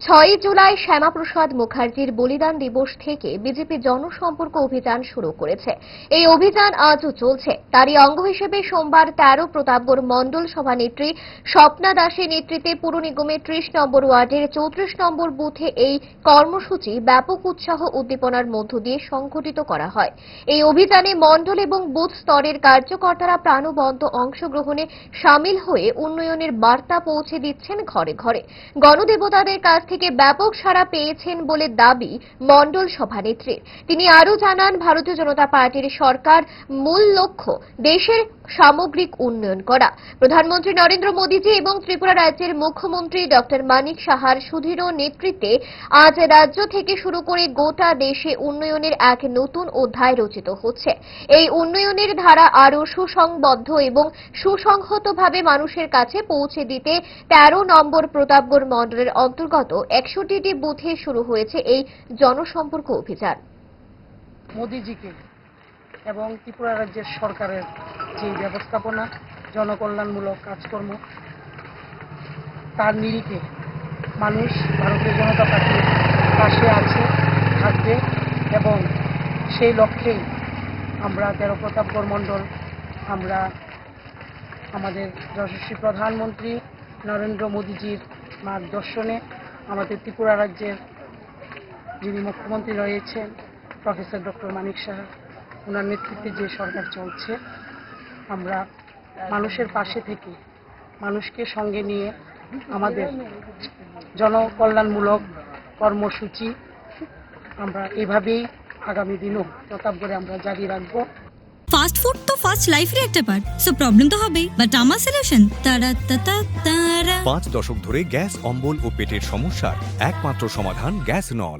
ছয়ই জুলাই শ্যামাপ্রসাদ মুখার্জির বলিদান দিবস থেকে বিজেপি জনসম্পর্ক অভিযান শুরু করেছে। এই অভিযান আজও চলছে। তারই অঙ্গ হিসেবে সোমবার তেরো প্রতাপগড় মণ্ডল সভানেত্রী স্বপ্না দাসের নেতৃত্বে পুর নিগমের ত্রিশ নম্বর ওয়ার্ডের চৌত্রিশ নম্বর বুথে এই কর্মসূচি ব্যাপক উৎসাহ উদ্দীপনার মধ্য দিয়ে সংঘটিত করা হয়। এই অভিযানে মণ্ডল এবং বুথ স্তরের কার্যকর্তারা প্রাণবন্ত অংশগ্রহণে সামিল হয়ে উন্নয়নের বার্তা পৌঁছে দিচ্ছেন ঘরে ঘরে। গণদেবতাদের কাছ থেকে ব্যাপক সাড়া পেয়েছেন বলে দাবি মন্ডল সভানেত্রীর। তিনি আরও জানান, ভারতীয় জনতা পার্টির সরকার মূল লক্ষ্য দেশের সামগ্রিক উন্নয়ন করা। প্রধানমন্ত্রী নরেন্দ্র মোদীজি এবং ত্রিপুরা রাজ্যের মুখ্যমন্ত্রী ডক্টর মানিক সাহার সুদৃঢ় নেতৃত্বে আজ রাজ্য থেকে শুরু করে গোটা দেশে উন্নয়নের এক নতুন অধ্যায় রচিত হচ্ছে। এই উন্নয়নের ধারা আরও সুসংবদ্ধ এবং সুসংহতভাবে মানুষের কাছে পৌঁছে দিতে তেরো নম্বর প্রতাপগড় মণ্ডলের অন্তর্গত একষট্টিটি বুথে শুরু হয়েছে এই জনসম্পর্ক অভিযান। মোদিজিকে এবং ত্রিপুরা রাজ্যের সরকারের যে ব্যবস্থাপনা, জনকল্যাণমূলক কাজকর্ম, তার নিরিখে মানুষ, ভারতীয় জনতা পার্টির পাশে আছে, থাকবে এবং সেই লক্ষ্যেই আমরা তেরো প্রতাপগড় মণ্ডল, আমরা আমাদের যশস্বী প্রধানমন্ত্রী নরেন্দ্র মোদীজির মার্গদর্শনে আমাদের ত্রিপুরা রাজ্যের যিনি মুখ্যমন্ত্রী রয়েছেন, প্রফেসর ডক্টর মানিক সাহা ওনার নেতৃত্বে যে সরকার চলছে আমরা মানুষের পাশে থেকে মানুষকে সঙ্গে নিয়ে আমাদের জনকল্যাণমূলক কর্মসূচি আমরা এভাবেই আগামী দিনও প্রতাপগড়ে আমরা জারি রাখব। ফাস্ট ফুড তো ফাস্ট লাইফের একটা পার্ট সো প্রবলেম তো হবেই। বাট আমার সলিউশন তারা তারা তারা। পাঁচ দশক ধরে গ্যাস অম্বল ও পেটের সমস্যার একমাত্র সমাধান গ্যাস নল।